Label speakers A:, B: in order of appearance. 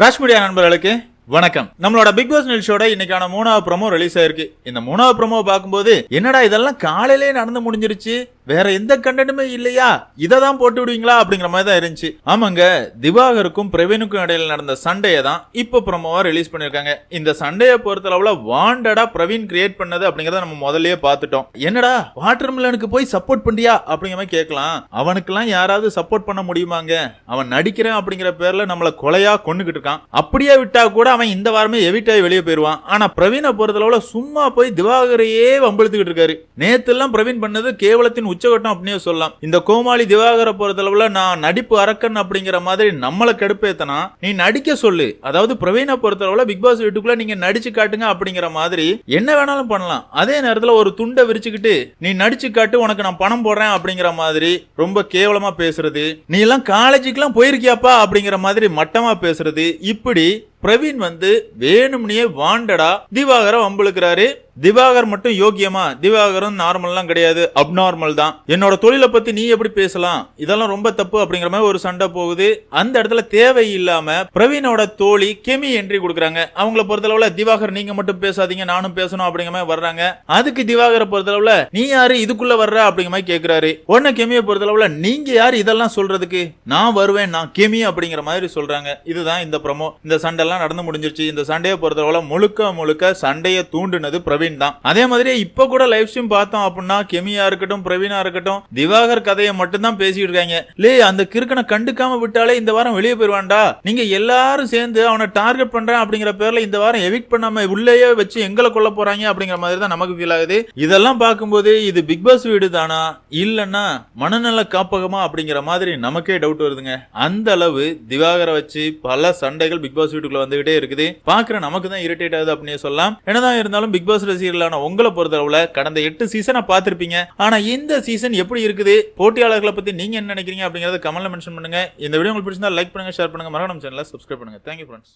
A: Raj media நண்பர்களுக்கு வணக்கம். நம்மளோட பிக் பாஸ் நிகழ்ச்சியோட இன்னைக்கான மூணாவது ப்ரோமோ ரிலீஸ் ஆயிருக்கு. இந்த மூணாவது ப்ரோமோ பார்க்கும்போது என்னடா இதெல்லாம் காலையிலே நடந்து முடிஞ்சிருச்சு? வேற எந்த கண்டனுமே இல்லையா? இதை தான் போட்டு விடுவீங்களா? அப்படிங்கிற மாதிரி தான் இருந்துச்சு. ஆமாங்க திவாகருக்கும் பிரவீனுக்கும் இடையில நடந்த சண்டையை தான் இப்போ ப்ரோமோவா ரிலீஸ் பண்ணியிருக்காங்க. இந்த சண்டையை பொறுத்தளவுல வாண்டடா பிரவீன் கிரியேட் பண்ணது அப்படிங்கறத நம்ம முதல்லயே பார்த்துட்டோம். என்னடா வாட்டர் மில்லனுக்கு போய் சப்போர்ட் பண்ணியா அப்படிங்கிற மாதிரி கேட்கலாம். அவனுக்கெல்லாம் யாராவது சப்போர்ட் பண்ண முடியுமாங்க? அவன் நடிக்கிறேன் அப்படிங்கிற பேர்ல நம்மள கொலையா கொண்டுகிட்டு இருக்கான். அப்படியே விட்டா கூட அவன் இந்த வாரமே எவிட் ஆகி வெளியே போயிருவான் ஆனா பிரவீனை பொறுத்தளவுல சும்மா போய் திவாகரையே வம்பிழுத்துக்கிட்டு இருக்காரு. நேத்து எல்லாம் பிரவீன் பண்ணது கேவலத்தின் உச்சகட்டம் அப்படின்னே சொல்லலாம். இந்த கோமாளி திவாகர பொறுத்தளவுல நான் நடிப்பு அரக்கன் அப்படிங்கிற மாதிரி நம்மளை கடுப்பேத்தனா நீ நடிக்க சொல்லு. அதாவது பிரவீனை பொறுத்தளவுல பிக் பாஸ் வீட்டுக்குள்ள நீங்க நடிச்சு காட்டுங்க அப்படிங்கிற மாதிரி என்ன வேணாலும் பண்ணலாம். அதே நேரத்துல ஒரு துண்டை விரிச்சுக்கிட்டு நீ நடிச்சு காட்டு உனக்கு நான் பணம் போடுறேன் அப்படிங்கிற மாதிரி ரொம்ப கேவலமா பேசுறது. நீ எல்லாம் காலேஜுக்கெல்லாம் போயிருக்கியாப்பா அப்படிங்கிற மாதிரி மட்டமா பேசுறது. இப்படி பிரவீன் வந்து வேணும்னே வாண்டடா. திவாகரை வம்பிழுக்கிறாரு. திவாகர் மட்டும் யோக்கியமா? திவாகரும் நார்மல்லாம் கிடையாது. அப்நார்மல் தான். என்னோட தொழிலை பத்தி நீ எப்படி பேசலாம்? இதெல்லாம் ரொம்ப தப்பு அப்படிங்கிற மாதிரி ஒரு சண்டை போகுது. அந்த இடத்துல தேவை இல்லாம பிரவீனோட தோழி கெமி என்ட்ரி கொடுக்குறாங்க. அவங்கள பொறுத்தளவுல திவாகர் நீங்க மட்டும் பேசாதீங்க நானும் பேசணும் அப்படிங்கிற மாதிரி வர்றாங்க. அதுக்கு திவாகரை பொறுத்தளவுல நீ யாரு இதுக்குள்ள வர்ற அப்படிங்கிற மாதிரி கேக்குறாரு. உடனே கெமியை பொறுத்தளவுல நீங்க யாரு இதெல்லாம் சொல்றதுக்கு? நான் வருவேன் நான் கெமி அப்படிங்கிற மாதிரி சொல்றாங்க. இதுதான் இந்த ப்ரமோ இந்த சண்டை எல்லாம் நடந்து முடிஞ்சிருச்சு. இந்த சண்டையை பொறுத்தளவுல முழுக்க முழுக்க சண்டையை தூண்டுனது பிரவீன் தான். அதே மாதிரி இப்ப கூட லைவ் ஸ்ட்ரீம் பார்த்தோம் அப்படின்னா கெமியா இருக்கட்டும் பிரவீனா இருக்கட்டும் திவாகர் கதையை மட்டும் தான் பேசிட்டு இருக்காங்க. லே அந்த கிறுக்கனை கண்டுக்காம விட்டாலே இந்த வாரம் வெளியே போயிருவான்டா நீங்க எல்லாரும் சேர்ந்து அவனை டார்கெட் பண்றேன் அப்படிங்கிற பேர்ல இந்த வாரம் எவிக் பண்ணாம உள்ளேயே வச்சு எங்களை கொல்ல போறாங்க அப்படிங்கிற மாதிரி தான் நமக்கு ஃபீல் ஆகுது. இதெல்லாம் பார்க்கும்போது இது பிக் பாஸ் வீடு தானா? இல்லைன்னா மனநல காப்பகமா அப்படிங்கிற மாதிரி நமக்கே டவுட் வருதுங்க. அந்த அளவு திவாகரை வச்சு பல சண்டைகள் பிக் பாஸ் வீட்டுக்குள்ள வந்துகிட்டே இருக்குது. பாக்குற நமக்கு தான் இரிட்டேட் ஆகுது அப்படின்னு சொல்லலாம். என்னதான் இருந்தாலும் பிக் பாஸ் ரசிகர்களான உங்களை பொறுத்தளவுல கடந்த எட்டு சீசனை பார்த்திருப்பீங்க. ஆனா இந்த சீசன் எப்படி இருக்குது? போட்டியாளர்களை பத்தி நீங்க என்ன நினைக்கிறீங்க அப்படிங்கறத கமெண்ட்ல மென்ஷன் பண்ணுங்க. இந்த வீடியோ உங்களுக்கு பிடிச்சிருந்தா லைக் பண்ணுங்க ஷேர் பண்ணுங்க. மறக்காம சேனலை சப்ஸ்கிரைப் பண்ணுங்க. Thank you friends